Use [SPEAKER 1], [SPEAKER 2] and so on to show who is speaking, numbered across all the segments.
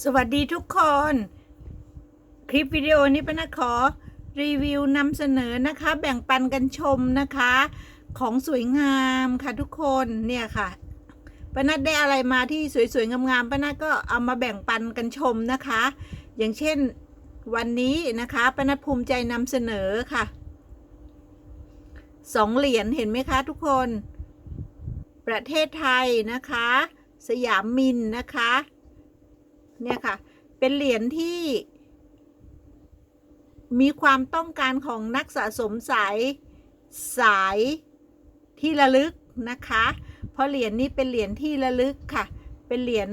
[SPEAKER 1] สวัสดีทุกคน คลิปวิดีโอนี้ป้านะขอรีวิวนำเสนอนะคะ แบ่งปันกันชมนะคะ ของสวยงามค่ะทุกคนเนี่ยค่ะป้านัดได้อะไรมาที่สวยๆงามๆป้านัดก็เอามาแบ่งปันกันชมนะคะ อย่างเช่นวันนี้นะคะป้านัดภูมิใจนำเสนอค่ะสองเหรียญเห็นไหมคะทุกคน ประเทศไทยนะคะ สยามมินนะคะ เนี่ยค่ะ เป็นเหรียญที่ มีความต้องการของนักสะสมสายสายที่ระลึกนะคะ เพราะเหรียญนี้เป็นเหรียญที่ระลึกค่ะ เป็นเหรียญ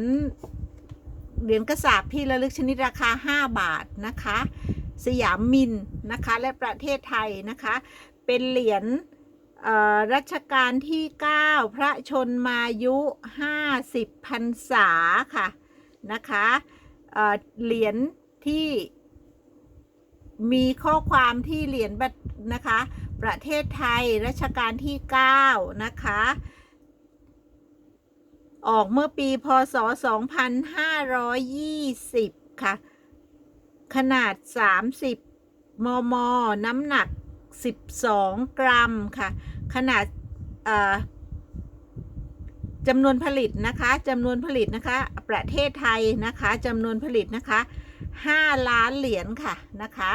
[SPEAKER 1] เหรียญกระสาบที่ระลึกชนิดราคา 5 บาทนะคะ สยามมินนะคะ และประเทศไทยนะคะ เป็นเหรียญรัชกาลที่ 9 พระชนมายุ 50พรรษาค่ะ นะคะเหรียญที่มีข้อความที่เหรียญนะคะ ประเทศไทยรัชกาลที่ 9 นะคะ ออกเมื่อปี พศ 2520 ค่ะ ขนาด 30 มม น้ำหนัก 12 กรัม ค่ะ ขนาดเอ่อ จำนวนผลิตนะคะจำนวนผลิตนะคะ ประเทศไทยนะคะจำนวนผลิตนะคะ5ล้านเหรียญค่ะนะคะ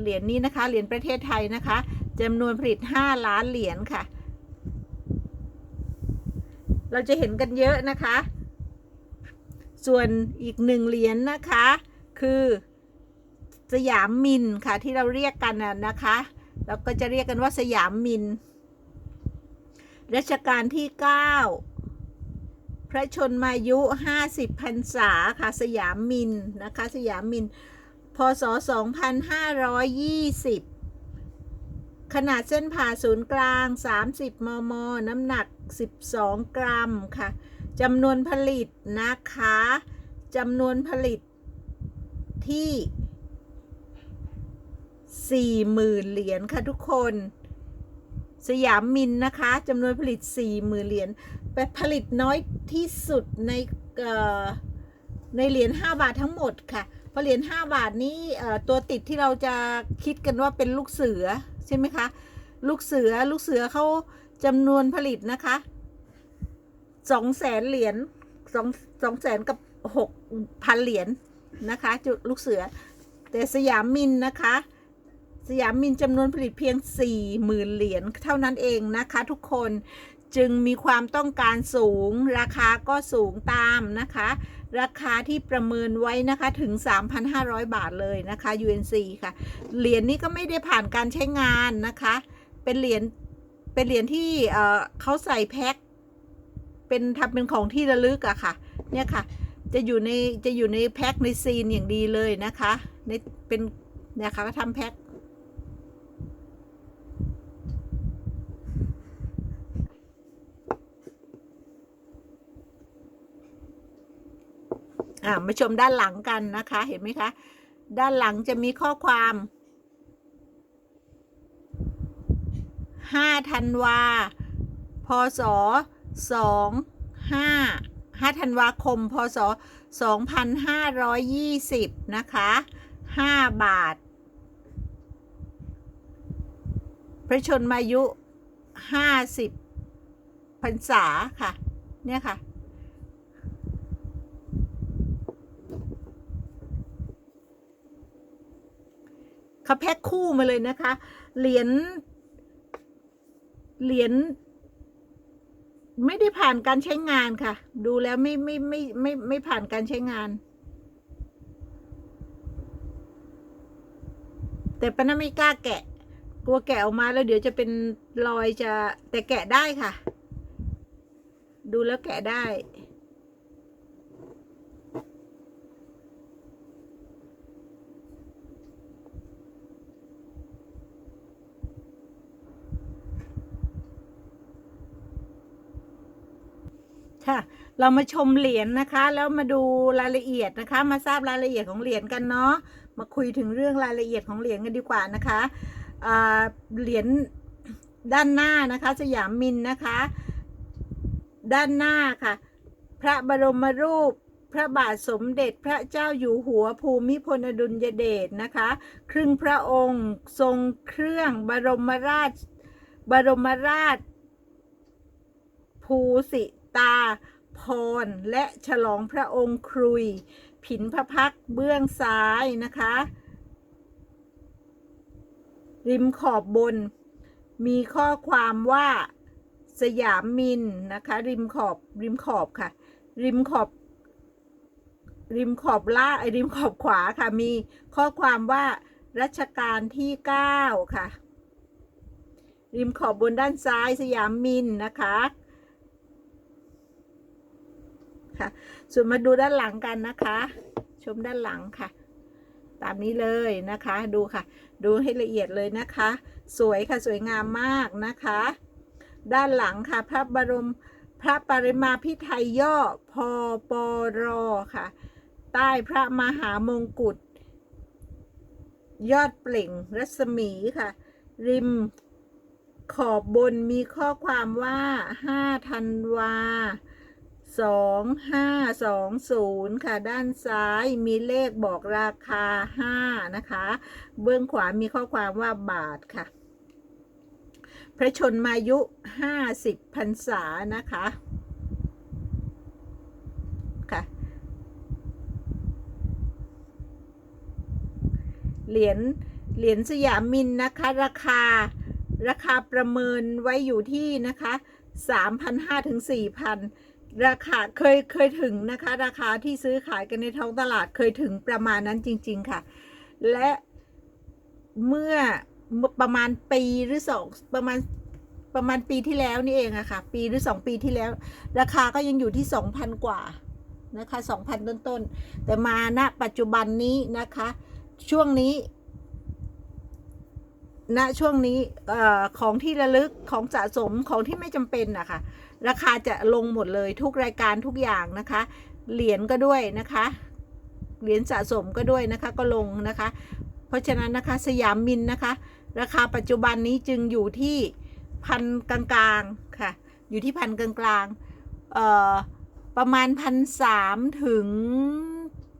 [SPEAKER 1] เหรียญนี้นะคะเหรียญประเทศไทยนะคะจำนวนผลิต 5 ล้านเหรียญค่ะ เราจะเห็นกันเยอะนะคะ ส่วนอีกหนึ่งเหรียญนะคะ คือสยามมินค่ะที่เราเรียกกันน่ะนะคะแล้วก็จะเรียกกันว่าสยามมินรัชกาลที่ 9 พระชนมายุ 50พรรษาค่ะสยามมินนะคะสยามมิน พศ 2520 ขนาดเส้นผ่าศูนย์กลาง 30 มม น้ำหนัก 12 กรัมค่ะจำนวนผลิตนะคะจำนวนผลิตที่ 40,000 เหรียญค่ะทุกคน สยามมินนะคะจำนวนผลิต 4 0,000 เหรียญ ผลิตน้อยที่สุดในในเหรียญ5บาททั้งหมดค่ะ เพราะเหรียญ5บาทนี้ตัวติดที่เราจะคิดกันว่าเป็นลูกเสือใช่ไหมคะ ลูกเสือลูกเสือเขาจำนวนผลิตนะคะสองแสนเหรียญสองสองแสนกับหกพันเหรียญนะคะจุดลูกเสือ แต่สยามมินนะคะ สยามมินจำนวนผลิตเพียง40,000เหรียญเท่านั้นเองนะคะทุกคน จึงมีความต้องการสูง ราคาก็สูงตามนะคะ ราคาที่ประเมินไว้นะคะถึง 3,500 บาทเลยนะคะ UNC ค่ะ เหรียญนี้ก็ไม่ได้ผ่านการใช้งานนะคะ เป็นเหรียญเป็นเหรียญที่เขาใส่แพ็คเป็นทำเป็นของที่ระลึกอะค่ะ เนี่ยค่ะ จะอยู่ในจะอยู่ในแพ็คในซีนอย่างดีเลยนะคะในเป็นเนี่ยค่ะก็ทำแพ็ค อ่ามาชมด้านหลังกันนะคะ เห็นไหมคะ ด้านหลังจะมีข้อความ5ธันวา พศ2 5 5ธันวาคม พศ2520นะคะ5บาท พระชนมายุ50พรรษาค่ะ เนี่ยค่ะ เขาแพ็คคู่มาเลยนะคะ เหรียญ เหรียญไม่ได้ผ่านการใช้งานค่ะ ดูแล้วไม่ไม่ไม่ไม่ไม่ผ่านการใช้งาน แต่ปานาไม่กล้าแกะ กลัวแกะออกมาแล้วเดี๋ยวจะเป็นรอยจะแต่แกะได้ค่ะ ดูแล้วแกะได้ ค่ะ เรามาชมเหรียญนะคะ แล้วมาดูรายละเอียดนะคะ มาทราบรายละเอียดของเหรียญกันเนาะมาคุยถึงเรื่องรายละเอียดของเหรียญกันดีกว่านะคะเหรียญด้านหน้านะคะ สยามมินนะคะ ด้านหน้าค่ะ พระบรมรูปพระบาทสมเด็จพระเจ้าอยู่หัวภูมิพลอดุลยเดชนะคะ ครึ่งพระองค์ทรงเครื่องบรมราช บรมราช ภูสิ ตา พร และฉลองพระองค์ครุย ผินพระพักเบื้องซ้ายนะคะ ริมขอบบน มีข้อความว่าสยามมินนะคะ ริมขอบริมขอบค่ะ ริมขอบ ริมขอบล่างไอริมขอบขวาค่ะ มีข้อความว่ารัชกาลที่ 9 ค่ะ ริมขอบบนด้านซ้ายสยามมินนะคะ ค่ะ ส่วนมาดูด้านหลังกันนะคะ ชมด้านหลังค่ะ ตามนี้เลยนะคะดูค่ะ ดูให้ละเอียดเลยนะคะ สวยค่ะสวยงามมากนะคะ ด้านหลังค่ะ พระบรมพระปริมาพิไทยย่อพอปรอค่ะ ใต้พระมหามงกุฎยอดเปล่งรัศมีค่ะ ริมขอบบนมีข้อความว่า 5 ธันวา 2520ค่ะด้านซ้ายมีเลขบอกราคา5นะคะ เบื้องขวามีข้อความว่าบาทค่ะ พระชนมายุ50พรรษานะคะค่ะเหรียญเหรียญสยามมินนะคะ ราคาราคาประเมินไว้อยู่ที่นะคะ3,500ถึง4,000 ราคาเคยเคยถึงนะคะ ราคาที่ซื้อขายกันในท้องตลาดเคยถึงประมาณนั้นจริง ๆ ค่ะ และเมื่อประมาณปีหรือสองประมาณประมาณปีที่แล้วนี่เองอะค่ะ ปีหรือสองปีที่แล้ว ราคาก็ยังอยู่ที่สองพันกว่านะคะสองพันต้นๆ แต่มาณปัจจุบันนี้นะคะ ช่วงนี้ณช่วงนี้ออของที่ระลึกของสะสมของที่ไม่จำเป็นนะคะ ราคาจะลงหมดเลยทุกรายการทุกอย่างนะคะ เหรียญก็ด้วยนะคะ เหรียญสะสมก็ด้วยนะคะก็ลงนะคะ เพราะฉะนั้นนะคะสยามมินนะคะ ราคาปัจจุบันนี้จึงอยู่ที่พันกลางๆค่ะ อยู่ที่พันกลางๆเอ่อประมาณพันสามถึง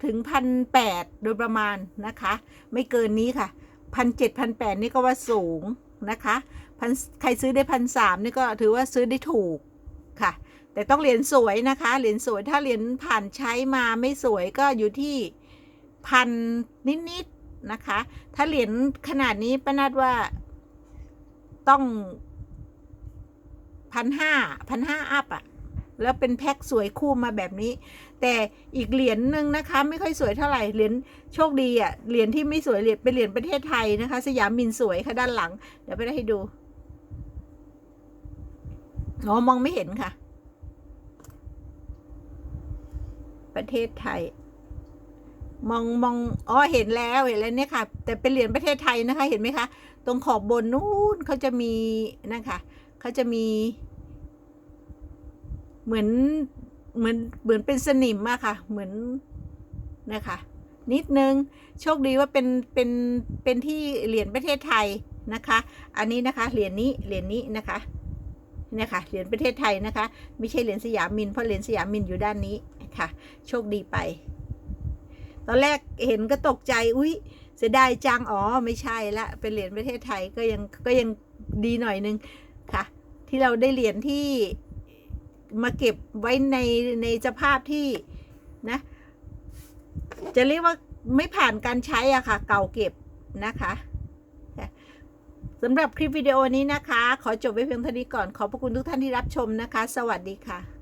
[SPEAKER 1] ถึงพันแปดโดยประมาณนะคะ ไม่เกินนี้ค่ะพันเจ็ดพันแปดนี่ก็ว่าสูงนะคะพันใครซื้อได้พันสามนี่ก็ถือว่าซื้อได้ถูก ค่ะ แต่ต้องเหรียญสวยนะคะ เหรียญสวยถ้าเหรียญผ่านใช้มาไม่สวยก็อยู่ที่พันนิดๆนะคะ ถ้าเหรียญขนาดนี้ป้านัดว่าต้องพันห้าพันห้าอัพอะแล้วเป็นแพ็คสวยคู่มาแบบนี้ แต่อีกเหรียญหนึ่งนะคะ ไม่ค่อยสวยเท่าไหร่เหรียญโชคดีอะเหรียญที่ไม่สวยเหรียญเป็นเหรียญประเทศไทยนะคะ สยามมินสวยค่ะด้านหลัง เดี๋ยวไปได้ให้ดู อ๋อมองไม่เห็นค่ะ ประเทศไทย มองมองอ๋อเห็นแล้วเห็นแล้วเนี่ยค่ะ แต่เป็นเหรียญประเทศไทยนะคะ เห็นไหมคะ ตรงขอบบนนู้นเขาจะมีนะคะเขาจะมี เหมือนเหมือนเหมือนเป็นสนิมอะค่ะ เหมือนนะคะ นิดนึง โชคดีว่าเป็นเป็นเป็นที่เหรียญประเทศไทยนะคะ อันนี้นะคะเหรียญนี้เหรียญนี้นะคะ เนี่ยค่ะเหรียญประเทศไทยนะคะ ไม่ใช่เหรียญสยามมินเพราะเหรียญสยามมินอยู่ด้านนี้ค่ะ โชคดีไป ตอนแรกเห็นก็ตกใจอุ้ยเสียดายจังอ๋อไม่ใช่ละเป็นเหรียญประเทศไทยก็ยังก็ยังดีหน่อยนึงค่ะ ที่เราได้เหรียญที่มาเก็บไว้ในในสภาพที่นะ จะเรียกว่าไม่ผ่านการใช้อะค่ะ เก่าเก็บนะคะ สำหรับคลิปวิดีโอนี้นะคะ ขอจบไว้เพียงเท่านี้ก่อน ขอบพระคุณทุกท่านที่รับชมนะคะ สวัสดีค่ะ